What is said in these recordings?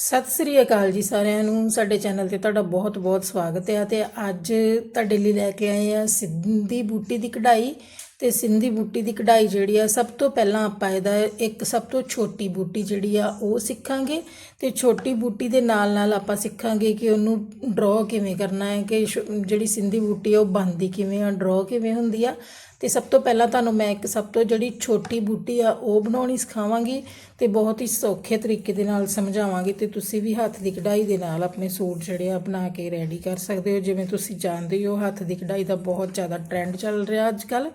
ਸਤਿ ਸ੍ਰੀ ਅਕਾਲ ਜੀ ਸਾਰਿਆਂ ਨੂੰ। ਸਾਡੇ ਚੈਨਲ ਤੇ ਤੁਹਾਡਾ ਬਹੁਤ-ਬਹੁਤ ਸਵਾਗਤ ਹੈ ਤੇ ਅੱਜ ਤੁਹਾਡੇ ਲਈ ਲੈ ਕੇ ਆਏ ਆ ਸਿੱਧੀ ਬੂਟੀ ਦੀ ਕਢਾਈ। ਤੇ ਸਿੰਧੀ ਬੂਟੀ ਦੀ ਕਢਾਈ ਜਿਹੜੀ ਆ, ਸਭ ਤੋਂ ਪਹਿਲਾਂ ਆਪਾਂ ਇਹਦਾ ਇੱਕ ਸਭ ਤੋਂ ਛੋਟੀ ਬੂਟੀ ਜਿਹੜੀ ਆ, ਉਹ ਸਿੱਖਾਂਗੇ ਤੇ ਛੋਟੀ ਬੂਟੀ ਦੇ ਨਾਲ ਨਾਲ ਆਪਾਂ ਸਿੱਖਾਂਗੇ ਕਿ ਉਹਨੂੰ ਡਰਾ ਕਿਵੇਂ ਕਰਨਾ ਹੈ, ਕਿ ਸ਼- ਜਿਹੜੀ ਸਿੰਧੀ ਬੂਟੀ ਆ, ਉਹ ਬਣਦੀ ਕਿਵੇਂ ਆ ਡਰਾ ਕਿਵੇਂ ਹੁੰਦੀ ਆ। ਤੇ ਸਭ ਤੋਂ ਪਹਿਲਾਂ ਤੁਹਾਨੂੰ ਮੈਂ ਇੱਕ ਸਭ ਤੋਂ ਜਿਹੜੀ ਛੋਟੀ ਬੂਟੀ ਆ, ਉਹ ਬਣਾਉਣੀ ਸਿਖਾਵਾਂਗੀ ਤੇ ਬਹੁਤ ਹੀ ਸੌਖੇ ਤਰੀਕੇ ਦੇ ਨਾਲ ਸਮਝਾਵਾਂਗੀ ਤੇ ਤੁਸੀਂ ਵੀ ਹੱਥ ਦੀ ਕਢਾਈ ਦੇ ਨਾਲ ਆਪਣੇ ਸੂਟ ਜਿਹੜੇ ਆ, ਬਣਾ ਕੇ ਰੈਡੀ ਕਰ ਸਕਦੇ ਹੋ। ਜਿਵੇਂ ਤੁਸੀਂ ਜਾਣਦੇ ਹੋ ਹੱਥ ਦੀ ਕਢਾਈ ਦਾ ਬਹੁਤ ਜ਼ਿਆਦਾ ਟ੍ਰੈਂਡ ਚੱਲ ਰਿਹਾ ਅੱਜ ਕੱਲ੍ਹ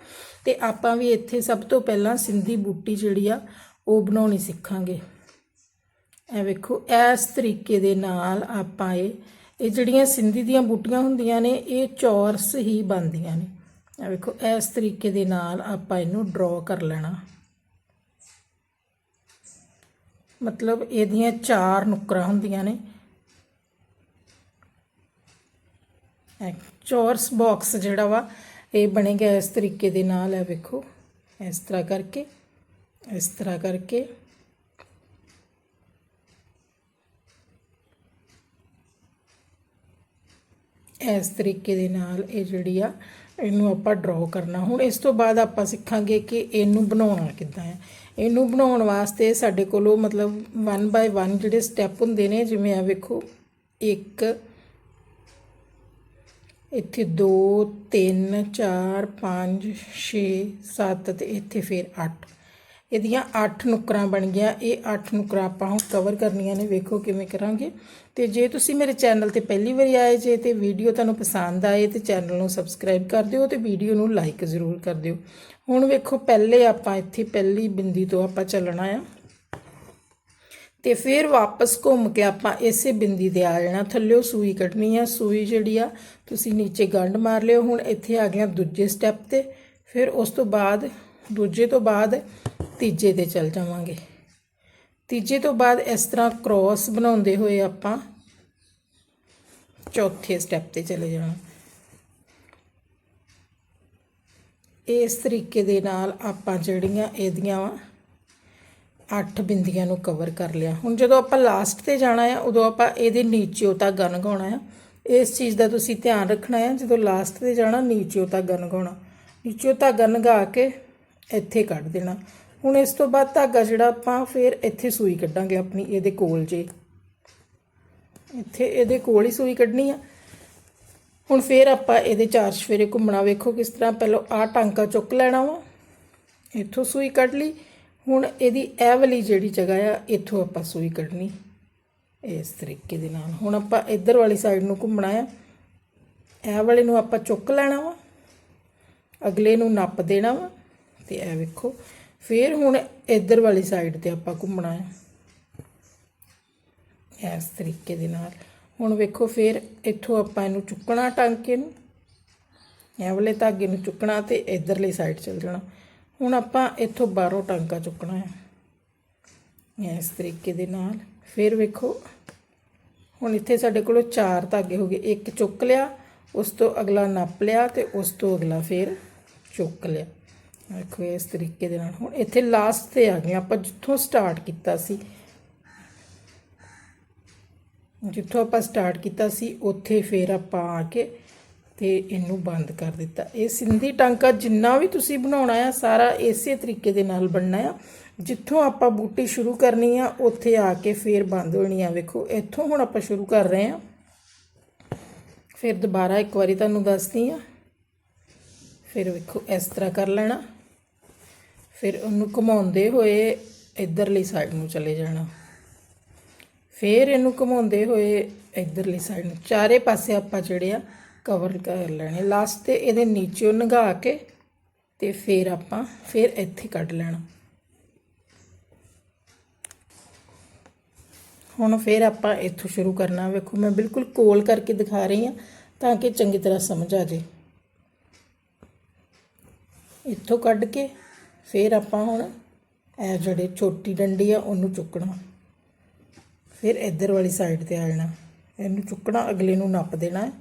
ਤੇ ਆਪਾਂ ਵੀ ਇੱਥੇ ਸਭ ਤੋਂ ਪਹਿਲਾਂ ਸਿੰਧੀ ਬੂਟੀ ਜਿਹੜੀ ਆ, ਉਹ ਬਣਾਉਣੀ ਸਿੱਖਾਂਗੇ। ਇਹ ਵੇਖੋ, ਇਸ ਤਰੀਕੇ ਦੇ ਨਾਲ ਆਪਾਂ ਇਹ ਇਹ ਜਿਹੜੀਆਂ ਸਿੰਧੀ ਦੀਆਂ ਬੂਟੀਆਂ ਹੁੰਦੀਆਂ ਨੇ, ਇਹ ਚੌਰਸ ਹੀ ਬਣਦੀਆਂ ਨੇ। ਇਹ ਵੇਖੋ, ਇਸ ਤਰੀਕੇ ਦੇ ਨਾਲ ਆਪਾਂ ਇਹਨੂੰ ਡਰਾ ਕਰ ਲੈਣਾ। ਮਤਲਬ ਇਹਦੀਆਂ ਚਾਰ ਨੁਕਰਾਂ ਹੁੰਦੀਆਂ ਨੇ। ਇਹ ਚੌਰਸ ਬਾਕਸ ਜਿਹੜਾ ਵਾ ਇਹ ਬਣੇਗਾ ਇਸ ਤਰੀਕੇ ਦੇ ਨਾਲ ਹੈ ਵੇਖੋ, ਇਸ ਤਰ੍ਹਾਂ ਕਰਕੇ, ਇਸ ਤਰ੍ਹਾਂ ਕਰਕੇ। ਇਸ ਤਰੀਕੇ ਦੇ ਨਾਲ ਇਹ ਜਿਹੜੀ ਆ, ਇਹਨੂੰ ਆਪਾਂ ਡਰਾ ਕਰਨਾ। ਹੁਣ ਇਸ ਤੋਂ ਬਾਅਦ ਆਪਾਂ ਸਿੱਖਾਂਗੇ ਕਿ ਇਹਨੂੰ ਬਣਾਉਣਾ ਕਿੱਦਾਂ ਹੈ। ਇਹਨੂੰ ਬਣਾਉਣ ਵਾਸਤੇ ਸਾਡੇ ਕੋਲੋਂ ਮਤਲਬ 1 ਬਾਈ 1 ਜਿਹੜੇ ਸਟੈਪ ਹੁੰਦੇ ਨੇ, ਜਿਵੇਂ ਆ ਵੇਖੋ 1 ਇੱਥੇ 2 3 4 5 6 7 ਤੇ ਇੱਥੇ ਫਿਰ 8 ਇਹਦੀਆਂ 8 ਨੁਕਰਾਂ ਬਣ ਗਿਆ ਇਹ 8 ਨੁਕਰਾਂ ਆਪਾਂ ਹੁਣ ਕਵਰ ਕਰਨੀਆਂ ਨੇ। ਵੇਖੋ ਕਿਵੇਂ ਕਰਾਂਗੇ। ਤੇ ਜੇ ਤੁਸੀਂ ਮੇਰੇ ਚੈਨਲ ਤੇ ਪਹਿਲੀ ਵਾਰੀ ਆਏ ਜੇ ਤੇ ਵੀਡੀਓ ਤੁਹਾਨੂੰ ਪਸੰਦ ਆਏ ਤੇ ਚੈਨਲ ਨੂੰ ਸਬਸਕ੍ਰਾਈਬ ਕਰ ਦਿਓ ਤੇ ਵੀਡੀਓ ਨੂੰ ਲਾਈਕ ਜ਼ਰੂਰ ਕਰ ਦਿਓ। ਹੁਣ ਵੇਖੋ, ਪਹਿਲੇ ਆਪਾਂ ਇੱਥੇ ਪਹਿਲੀ ਬਿੰਦੀ ਤੋਂ ਆਪਾਂ ਚੱਲਣਾ ਆ। ਤੇ ਫਿਰ ਵਾਪਸ ਘੁੰਮ ਕੇ ਆਪਾਂ ਇਸੇ ਬਿੰਦੀ ਤੇ ਆ ਜਾਣਾ ਥੱਲਿਓ ਸੂਈ ਕੱਢਣੀ ਆ, ਸੂਈ ਜਿਹੜੀ ਆ, ਤੁਸੀਂ ਨੀਚੇ ਗੰਢ ਮਾਰ ਲਿਓ, ਹੁਣ ਇੱਥੇ ਆ ਗਿਆ ਦੂਜੇ ਸਟੈਪ ਤੇ, ਫਿਰ ਉਸ ਤੋਂ ਬਾਅਦ, ਦੂਜੇ ਤੋਂ ਬਾਅਦ ਤੀਜੇ ਤੇ ਚੱਲ ਜਾਵਾਂਗੇ। ਤੀਜੇ ਤੋਂ ਬਾਅਦ ਇਸ ਤਰ੍ਹਾਂ ਕ੍ਰੋਸ ਬਣਾਉਂਦੇ ਹੋਏ ਆਪਾਂ ਚੌਥੇ ਸਟੈਪ ਤੇ ਚਲੇ ਜਾਣਾ। ਇਸ ਤਰੀਕੇ ਦੇ ਨਾਲ ਆਪਾਂ ਜਿਹੜੀਆਂ ਇਹਦੀਆਂ ਵਾ ਅੱਠ ਬਿੰਦੀਆਂ ਨੂੰ ਕਵਰ ਕਰ ਲਿਆ। ਹੁਣ ਜਦੋਂ ਆਪਾਂ ਲਾਸਟ ਤੇ ਜਾਣਾ ਆ, ਉਦੋਂ ਆਪਾਂ ਇਹਦੇ ਨੀਚਿਓਂ ਧਾਗਾ ਲਗਾਉਣਾ ਆ। ਇਸ ਚੀਜ਼ ਦਾ ਤੁਸੀਂ ਧਿਆਨ ਰੱਖਣਾ ਆ, ਜਦੋਂ ਲਾਸਟ ਤੇ ਜਾਣਾ ਨੀਚਿਓਂ ਧਾਗਾ ਲਗਾਉਣਾ ਨੀਚਿਓਂ ਧਾਗਾ ਲਗਾ ਕੇ ਇੱਥੇ ਕੱਢ ਦੇਣਾ। ਹੁਣ ਇਸ ਤੋਂ ਬਾਅਦ ਧਾਗਾ ਜਿਹੜਾ ਆਪਾਂ ਫਿਰ ਇੱਥੇ ਸੂਈ ਕੱਢਾਂਗੇ ਆਪਣੀ, ਇਹਦੇ ਕੋਲ ਜੇ। ਇੱਥੇ ਇਹਦੇ ਕੋਲ ਹੀ ਸੂਈ ਕੱਢਣੀ ਆ। ਹੁਣ ਫਿਰ ਆਪਾਂ ਇਹਦੇ ਚਾਰ ਸਵੇਰੇ ਘੁੰਮਣਾ। ਵੇਖੋ ਕਿਸ ਤਰ੍ਹਾਂ ਪਹਿਲਾਂ ਆਹ ਟਾਂਕਾ ਚੁੱਕ ਲੈਣਾ ਵਾ। ਇੱਥੋਂ ਸੂਈ ਕੱਢ ਲਈ। ਹੁਣ ਇਹਦੀ ਇਹ ਵਾਲੀ ਜਿਹੜੀ ਜਗ੍ਹਾ ਆ, ਇੱਥੋਂ ਆਪਾਂ ਸੂਈ ਕੱਢਣੀ। ਇਸ ਤਰੀਕੇ ਦੇ ਨਾਲ। ਹੁਣ ਆਪਾਂ ਇੱਧਰ ਵਾਲੀ ਸਾਈਡ ਨੂੰ ਘੁੰਮਣਾ ਆ। ਇਹ ਵਾਲੇ ਨੂੰ ਆਪਾਂ ਚੁੱਕ ਲੈਣਾ ਵਾ। ਅਗਲੇ ਨੂੰ ਨੱਪ ਦੇਣਾ ਵਾ। ਤੇ ਇਹ ਵੇਖੋ। ਫਿਰ ਹੁਣ ਇੱਧਰ ਵਾਲੀ ਸਾਈਡ ਤੇ ਆਪਾਂ ਘੁੰਮਣਾ ਆ। ਇਸ ਤਰੀਕੇ ਦੇ ਨਾਲ। ਹੁਣ ਵੇਖੋ, ਫਿਰ ਇੱਥੋਂ ਆਪਾਂ ਇਹਨੂੰ ਚੁੱਕਣਾ ਟਾਂਕੇ ਨੂੰ। ਇਹ ਵਾਲੇ ਧਾਗੇ ਨੂੰ ਚੁੱਕਣਾ ਤੇ ਇਧਰਲੀ ਸਾਈਡ ਚੱਲ ਜਾਣਾ। ਹੁਣ ਆਪਾਂ ਇੱਥੋਂ ਬਾਹਰੋਂ ਟਾਂਕਾ ਚੁੱਕਣਾ ਹੈ। ਇਸ ਤਰੀਕੇ ਦੇ ਨਾਲ। ਫਿਰ ਵੇਖੋ, ਹੁਣ ਇੱਥੇ ਸਾਡੇ ਕੋਲ ਚਾਰ ਧਾਗੇ ਹੋ ਗਏ। ਇੱਕ ਚੁੱਕ ਲਿਆ, ਉਸ ਤੋਂ ਅਗਲਾ ਨੱਪ ਲਿਆ ਤੇ ਉਸ ਤੋਂ ਅਗਲਾ ਫਿਰ ਚੁੱਕ ਲਿਆ। ਵੇਖੋ ਇਸ ਤਰੀਕੇ ਦੇ ਨਾਲ। ਹੁਣ ਇੱਥੇ ਲਾਸਟ ਤੇ ਆ ਗਏ। ਆਪਾਂ ਜਿੱਥੋਂ ਸਟਾਰਟ ਕੀਤਾ ਸੀ, ਜਿੱਥੋਂ ਆਪਾਂ ਸਟਾਰਟ ਕੀਤਾ ਸੀ, ਉੱਥੇ ਫਿਰ ਆਪਾਂ ਆ ਕੇ ਤੇ ਇਹਨੂੰ ਬੰਦ ਕਰ ਦਿੱਤਾ। ਇਹ ਸਿੰਧੀ ਟਾਂਕਾ ਜਿੰਨਾ ਵੀ ਤੁਸੀਂ ਬਣਾਉਣਾ ਆ, ਸਾਰਾ ਇਸੇ ਤਰੀਕੇ ਦੇ ਨਾਲ ਬਣਨਾ ਆ। ਜਿੱਥੋਂ ਆਪਾਂ ਬੂਟੀ ਸ਼ੁਰੂ ਕਰਨੀ ਆ, ਉੱਥੇ ਆ ਕੇ ਫਿਰ ਬੰਦ ਹੋਣੀ ਆ। ਵੇਖੋ, ਇੱਥੋਂ ਹੁਣ ਆਪਾਂ ਸ਼ੁਰੂ ਕਰ ਰਹੇ ਆ। ਫਿਰ ਦੁਬਾਰਾ ਇੱਕ ਵਾਰੀ ਤੁਹਾਨੂੰ ਦੱਸਦੀ ਆ। ਫਿਰ ਵੇਖੋ, ਇਸ ਤਰ੍ਹਾਂ ਕਰ ਲੈਣਾ। ਫਿਰ ਉਹਨੂੰ ਘੁਮਾਉਂਦੇ ਹੋਏ ਇਧਰਲੀ ਸਾਈਡ ਨੂੰ ਚਲੇ ਜਾਣਾ। ਫਿਰ ਇਹਨੂੰ ਘੁਮਾਉਂਦੇ ਹੋਏ ਇਧਰਲੀ ਸਾਈਡ ਨੂੰ। ਚਾਰੇ ਪਾਸੇ ਆਪਾਂ ਜਿਹੜੇ ਆ ਕਵਰ ਕਰ ਲੈਣੇ। ਲਾਸਟ ਤੇ ਇਹਦੇ ਨੀਚੇ ਨਗਾ ਕੇ ਤੇ ਫਿਰ ਆਪਾਂ ਫਿਰ ਇੱਥੇ ਕੱਢ ਲੈਣਾ। ਹੁਣ ਫਿਰ ਆਪਾਂ ਇੱਥੋਂ ਸ਼ੁਰੂ ਕਰਨਾ। ਵੇਖੋ, ਮੈਂ ਬਿਲਕੁਲ ਕੋਲ ਕਰਕੇ ਦਿਖਾ ਰਹੀ ਹਾਂ ਤਾਂ ਕਿ ਚੰਗੀ ਤਰ੍ਹਾਂ ਸਮਝ ਆ ਜੇ ਇੱਥੋਂ ਕੱਢ ਕੇ ਫਿਰ ਆਪਾਂ ਹੁਣ ਇਹ ਜਿਹੜੇ ਛੋਟੀ ਡੰਡੀ ਆ, ਉਹਨੂੰ ਚੁੱਕਣਾ। ਫਿਰ ਇੱਧਰ ਵਾਲੀ ਸਾਈਡ ਤੇ ਆ ਜਾਣਾ। ਇਹਨੂੰ ਚੁੱਕਣਾ, ਅਗਲੇ ਨੂੰ ਨੱਪ ਦੇਣਾ।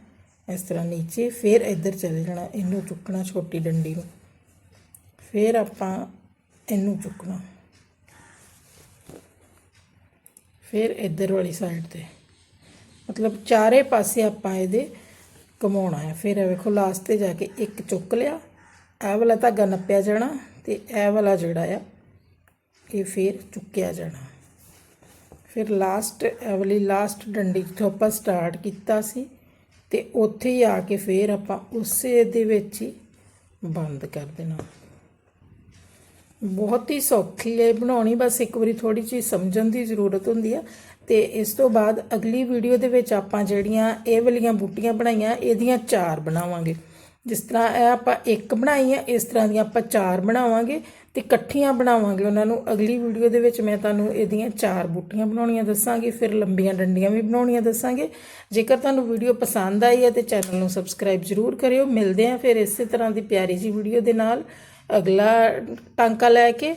ਇਸ ਤਰ੍ਹਾਂ ਨੀਚੇ ਫਿਰ ਇੱਧਰ ਚਲੇ ਜਾਣਾ, ਇਹਨੂੰ ਚੁੱਕਣਾ ਛੋਟੀ ਡੰਡੀ ਨੂੰ। ਫਿਰ ਆਪਾਂ ਇਹਨੂੰ ਚੁੱਕਣਾ। ਫਿਰ ਇੱਧਰ ਵਾਲੀ ਸਾਈਡ ਤੇ। ਮਤਲਬ ਚਾਰੇ ਪਾਸੇ ਆਪਾਂ ਇਹਦੇ ਘੁਮਾਉਣਾ ਹੈ। ਫਿਰ ਇਹ ਵੇਖੋ ਲਾਸਟ ਤੇ ਜਾ ਕੇ ਇੱਕ ਚੁੱਕ ਲਿਆ। ਇਹ ਵਾਲਾ ਧਾਗਾ ਨੱਪਿਆ ਜਾਣਾ ਤੇ ਇਹ ਵਾਲਾ ਜਿਹੜਾ ਆ, ਇਹ ਫਿਰ ਚੁੱਕਿਆ ਜਾਣਾ। ਫਿਰ ਲਾਸਟ ਇਹ ਵਾਲੀ ਲਾਸਟ ਡੰਡੀ ਜਿੱਥੋਂ ਆਪਾਂ ਸਟਾਰਟ ਕੀਤਾ ਸੀ ਤੇ ਉੱਥੇ ਹੀ ਆ ਕੇ ਫਿਰ ਆਪਾਂ ਉਸੇ ਦੇ ਵਿੱਚ ਹੀ ਬੰਦ ਕਰ ਦੇਣਾ। ਬਹੁਤ ਹੀ ਸੌਖੀ ਹੈ ਬਣਾਉਣੀ ਬਸ ਇੱਕ ਵਾਰੀ ਥੋੜੀ ਜਿਹੀ ਸਮਝਣ ਦੀ ਜ਼ਰੂਰਤ ਹੁੰਦੀ ਆ। ਤੇ ਇਸ ਤੋਂ ਬਾਅਦ ਅਗਲੀ ਵੀਡੀਓ ਦੇ ਵਿੱਚ ਆਪਾਂ ਜਿਹੜੀਆਂ ਇਹ ਵਾਲੀਆਂ ਬੂਟੀਆਂ ਬਣਾਈਆਂ, ਇਹਦੀਆਂ ਚਾਰ ਬਣਾਵਾਂਗੇ। ਜਿਸ ਤਰ੍ਹਾਂ ਇਹ ਆਪਾਂ ਇੱਕ ਬਣਾਈ ਹੈ ਇਸ ਤਰ੍ਹਾਂ ਦੀਆਂ ਆਪਾਂ ਚਾਰ ਬਣਾਵਾਂਗੇ ਤੇ ਇਕੱਠੀਆਂ ਬਣਾਵਾਂਗੇ ਉਹਨਾਂ ਨੂੰ। ਅਗਲੀ ਵੀਡੀਓ ਦੇ ਵਿੱਚ ਮੈਂ ਤੁਹਾਨੂੰ ਇਹਦੀਆਂ ਚਾਰ ਬੂਟੀਆਂ ਬਣਾਉਣੀਆਂ ਦੱਸਾਂਗੀ, ਫਿਰ ਲੰਬੀਆਂ ਡੰਡੀਆਂ ਵੀ ਬਣਾਉਣੀਆਂ ਦੱਸਾਂਗੇ। ਜੇਕਰ ਤੁਹਾਨੂੰ ਵੀਡੀਓ ਪਸੰਦ ਆਈ ਹੈ ਤੇ ਚੈਨਲ ਨੂੰ ਸਬਸਕ੍ਰਾਈਬ ਜ਼ਰੂਰ ਕਰਿਓ। ਮਿਲਦੇ ਆਂ ਫਿਰ ਇਸੇ ਤਰ੍ਹਾਂ ਦੀ ਪਿਆਰੀ ਜੀ ਵੀਡੀਓ ਦੇ ਨਾਲ। ਅਗਲਾ ਟਾਂਕਾ ਲੈ ਕੇ